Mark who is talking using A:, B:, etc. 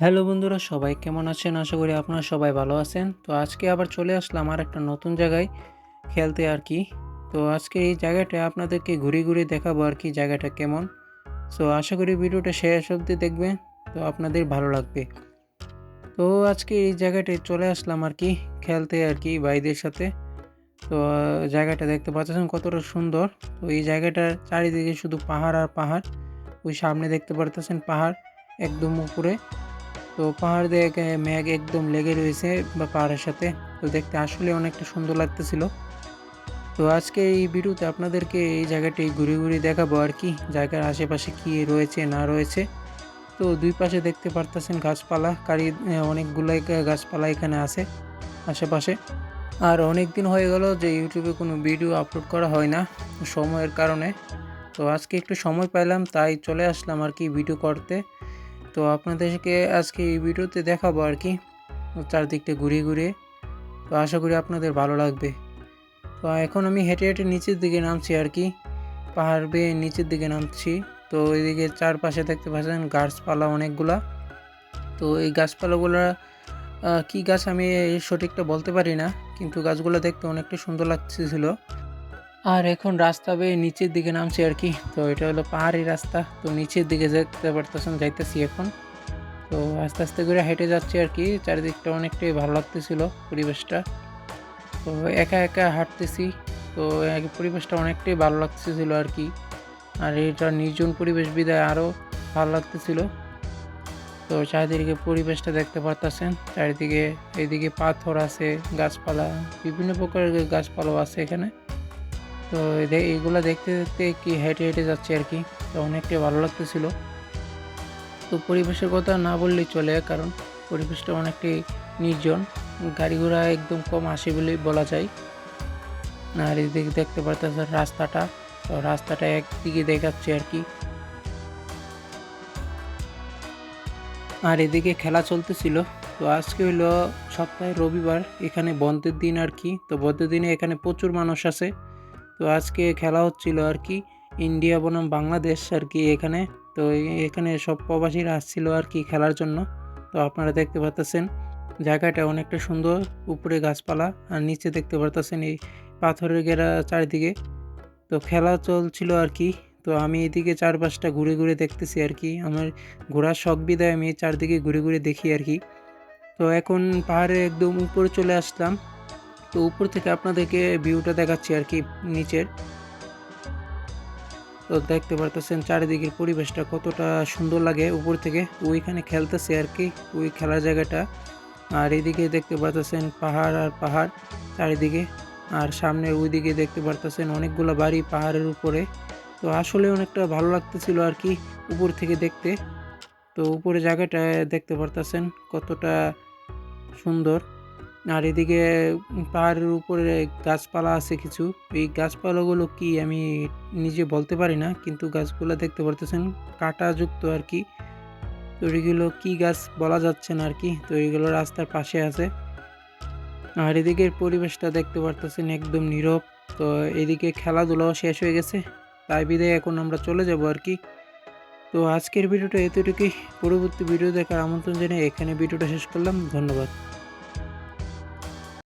A: Hello বন্ধুরা, সবাই কেমন আছেন? আশা করি আপনারা সবাই ভালো আছেন। তো আজকে আবার চলে আসলাম আর একটা নতুন জায়গায় খেলতে আর কি। তো আজকে এই জায়গাটা আপনাদেরকে ঘুরে ঘুরে দেখাবো আর কি জায়গাটা কেমন। সো আশা করি ভিডিওটা শেষ অবধি দেখবেন, তো আপনাদের ভালো লাগবে। তো আজকে এই জায়গাটায় চলে আসলাম আর কি, খেলতে আর কি ভাইদের সাথে। তো জায়গাটা দেখতে পাচ্ছেন কতটা সুন্দর। তো এই জায়গাটার চারিদিকে শুধু পাহাড় আর পাহাড়, ওই সামনে দেখতে পারতেছেন পাহাড় একদম উপরে। তো পাহাড় দেখে মেঘ একদম লেগে রয়েছে বা পাহাড়ের সাথে। তো দেখতে আসলে অনেকটা সুন্দর লাগতেছিল। তো আজকে এই ভিডিওতে আপনাদেরকে এই জায়গাটি ঘুরে ঘুরে দেখাবো আর কি, জায়গার আশেপাশে কি রয়েছে, না রয়েছে। তো দুই পাশে দেখতে পারতেছেন গাছপালা, কারি অনেকগুলাই গাছপালা এখানে আছে আশেপাশে। আর অনেক দিন হয়ে গেল যে ইউটিউবে কোনো ভিডিও আপলোড করা হয় না সময়ের কারণে। তো আজকে একটু সময় পাইলাম, তাই চলে আসলাম আর কি ভিডিও করতে। তো আপনাদেরকে আজকে এই ভিডিওতে দেখাবো আর কি। চারদিকটা ঘুরিয়ে ঘুরিয়ে। তো আশা করি আপনাদের ভালো লাগবে। তো এখন আমি হেঁটে হেঁটে নিচের দিকে নামছি আর কি। পাহাড় বেয়ে নিচের দিকে নামছি। তো এদিকে চারপাশে দেখতে পাচ্ছেন গাছপালা অনেকগুলা। তো এই গাছপালাগুলা কি গাছ আমি সঠিকটা বলতে পারি না, কিন্তু গাছগুলো দেখতে অনেকটা সুন্দর লাগতেছিল। আর এখন রাস্তা বেয়ে নিচের দিকে নামছি আর কি। তো এটা হলো পাহাড়ি রাস্তা। তো নিচের দিকে দেখতে পারতেছেন যাইতেছি এখন। তো আস্তে আস্তে করে হেঁটে যাচ্ছি আর কি। চারিদিকটা অনেকটাই ভালো লাগতেছিল পরিবেশটা। তো একা একা হাঁটতেছি। তো পরিবেশটা অনেকটাই ভালো লাগতেছিল আর কি। আর এটা নির্জন পরিবেশ বিদায় আরও ভালো লাগতেছিল। তো চারিদিকে পরিবেশটা দেখতে পারতেছেন। চারিদিকে এইদিকে পাথর আছে, গাছপালা, বিভিন্ন প্রকারের গাছপালাও আছে এখানে। তো এগুলা দেখতে দেখতে কি হেঁটে হেঁটে যাচ্ছে আর কি, তো অনেকটাই ভালো লাগতেছিল। তো পরিবেশের কথা না বললেই চলে, কারণ পরিবেশটা অনেকটাই নির্জন, গাড়ি ঘোড়া একদম কম আসে বলেই বলা যায়। আর এদিকে দেখতে পারতেছেন রাস্তাটা, তো রাস্তাটা একদিকে দেখাচ্ছে আর কি। আর এদিকে খেলা চলতেছিল, তো আজকে হইল সপ্তাহে রবিবার, এখানে বন্ধের দিন আর কি, তো বন্ধের দিনে এখানে প্রচুর মানুষ আছে। তো আজকে খেলা হচ্ছিল আর কি ইন্ডিয়া বনাম বাংলাদেশ আর কি এখানে। তো এখানে সব প্রবাসীরা আসছিল আর কি খেলার জন্য। তো আপনারা দেখতে পাচ্ছেন জায়গাটা অনেকটা সুন্দর, উপরে গাছপালা আর নিচে দেখতে পারতেছেন এই পাথরের ঘেরা চারিদিকে। তো খেলা চলছিল আর কি। তো আমি এদিকে চারপাশটা ঘুরে ঘুরে দেখতেছি আর কি। আমার ঘোরার শখ বিদায় আমি চারদিকে ঘুরে ঘুরে দেখি আর কি। তো এখন পাহাড়ে একদম উপরে চলে আসলাম। তো উপর থেকে আপনাদেরকে ভিউটা দেখাচ্ছি আর কি, নিচের। তো দেখতে পারতেছেন চারিদিকের পরিবেশটা কতটা সুন্দর লাগে উপর থেকে। ওইখানে খেলতেছে আর কি, ওই খেলার জায়গাটা। আর এদিকে দেখতে পারতেছেন পাহাড় আর পাহাড় চারিদিকে। আর সামনের ওইদিকে দেখতে পারতেছেন অনেকগুলো বাড়ি পাহাড়ের উপরে। তো আসলে অনেকটা ভালো লাগতেছিল আর কি উপর থেকে দেখতে। তো উপরে জায়গাটা দেখতে পারতেছেন কতটা সুন্দর। আর এদিকে পাহাড়ের উপরে গাছপালা আছে কিছু। এই গাছপালাগুলো কি আমি নিজে বলতে পারি না, কিন্তু গাছগুলো দেখতে পারতেছেন কাঁটাযুক্ত আর কি। তো এগুলো কি গাছ বলা যাচ্ছে না আর কি, তো এগুলো রাস্তার পাশে আছে। আর এদিকের পরিবেশটা দেখতে পারতেছেন একদম নীরব। তো এদিকে খেলাধুলাও শেষ হয়ে গেছে, তাই বিদায় এখন আমরা চলে যাব আর কি। তো আজকের ভিডিওটা এতটুকুই, পরবর্তী ভিডিও দেখার আমন্ত্রণ জানিয়ে এখানে ভিডিওটা শেষ করলাম, ধন্যবাদ।